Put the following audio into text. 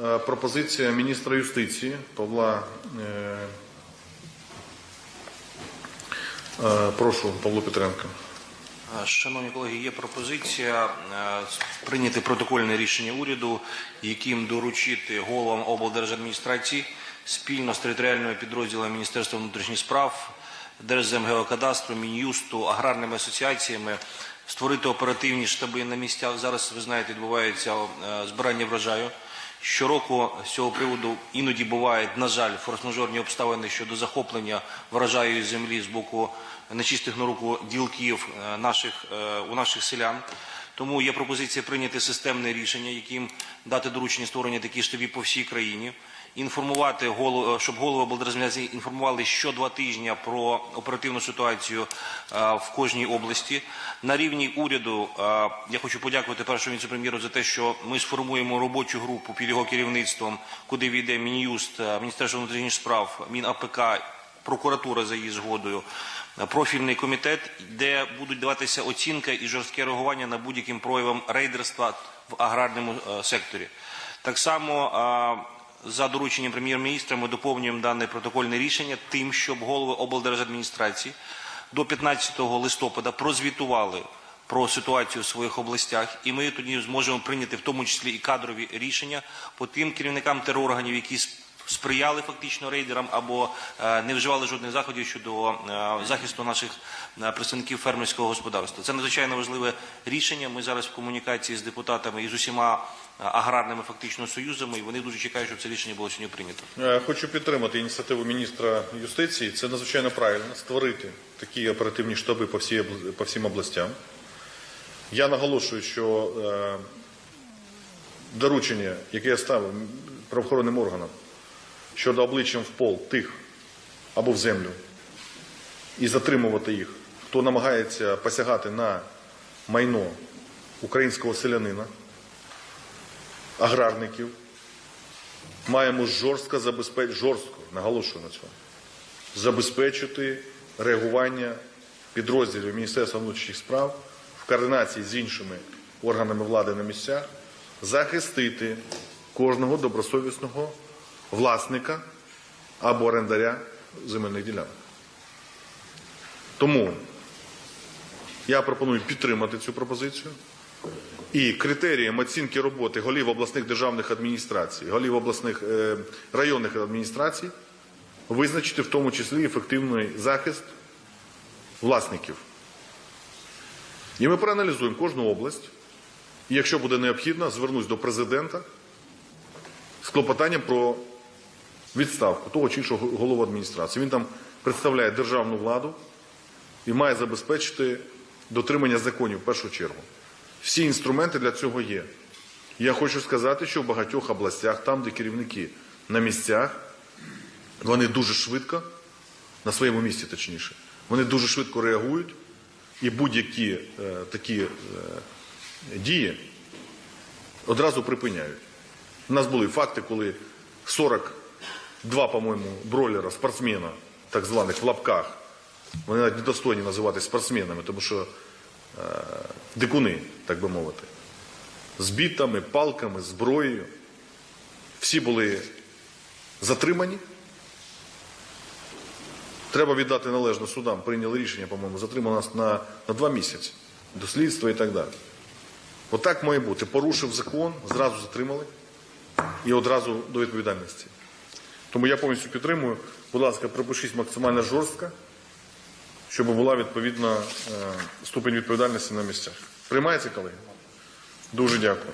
е, пропозиція міністра юстиції Павла. е, е, Прошу, Павло Петренко. Шановні колеги, є пропозиція прийняти протокольне рішення уряду, яким доручити головам облдержадміністрації спільно з територіальними підрозділами Міністерства внутрішніх справ, Держземгеокадастру, Мін'юсту, аграрними асоціаціями створити оперативні штаби на місцях. Зараз ви знаєте, відбувається збирання врожаю. Щороку з цього приводу іноді бувають, на жаль, форс-мажорні обставини щодо захоплення врожаю землі з боку нечистих на руку ділків е, наших, е, у наших селян. Тому є пропозиція прийняти системне рішення, яким дати доручення створення таких штабів по всій країні, інформувати голову, щоб голови облдержадміністрації інформували що два тижні про оперативну ситуацію е, в кожній області. На рівні уряду е, я хочу подякувати першому віце-прем'єру за те, що ми сформуємо робочу групу під його керівництвом, куди війде Мін'юст, е, Міністерство внутрішніх справ, МінАПК, прокуратура за її згодою, профільний комітет, де будуть даватися оцінка і жорстке реагування на будь-яким проявам рейдерства в аграрному е, секторі. Так само е, за дорученням прем'єр-міністра ми доповнюємо дане протокольне рішення тим, щоб голови облдержадміністрації до 15 листопада прозвітували про ситуацію в своїх областях, і ми тоді зможемо прийняти в тому числі і кадрові рішення по тим керівникам терорганів, які сприяли фактично рейдерам або е, не вживали жодних заходів щодо е, захисту наших е, представників фермерського господарства. Це надзвичайно важливе рішення. Ми зараз в комунікації з депутатами і з усіма аграрними фактично союзами, і вони дуже чекають, щоб це рішення було сьогодні прийнято. Хочу підтримати ініціативу міністра юстиції. Це надзвичайно правильно створити такі оперативні штаби по, всій, по всім областям. Я наголошую, що доручення, яке я ставив правоохоронним органам щодо обличчям в пол тих або в землю і затримувати їх, хто намагається посягати на майно українського селянина, аграрників, маємо жорстко забезпечити, жорстко, наголошую на цьому, забезпечити реагування підрозділів Міністерства внутрішніх справ в координації з іншими органами влади на місцях, захистити кожного добросовісного власника або орендаря земельних ділянок. Тому я пропоную підтримати цю пропозицію. І критерієм оцінки роботи голів обласних державних адміністрацій, голів обласних е, районних адміністрацій визначити в тому числі ефективний захист власників. І ми проаналізуємо кожну область. І якщо буде необхідно, звернусь до президента з клопотанням про відставку того чи іншого голову адміністрації. Він там представляє державну владу і має забезпечити дотримання законів в першу чергу. Всі інструменти для цього є. Я хочу сказати, що в багатьох областях, там, де керівники на місцях, вони дуже швидко, на своєму місці точніше, вони дуже швидко реагують і будь-які е, такі е, дії одразу припиняють. У нас були факти, коли 42, по-моєму, бройлера, спортсмена, так званих в лапках, вони навіть недостойні називати спортсменами, тому що дикуни, так би мовити, з бітами, палками, зброєю. Всі були затримані. Треба віддати належно судам. Прийняли рішення, по-моєму, затримали нас на, на два місяці до слідства і так далі. Отак має бути. Порушив закон, зразу затримали і одразу до відповідальності. Тому я повністю підтримую. Будь ласка, припишіть максимально жорстко, щоб була відповідна е, ступень відповідальності на місцях. Приймається, колеги? Дуже дякую.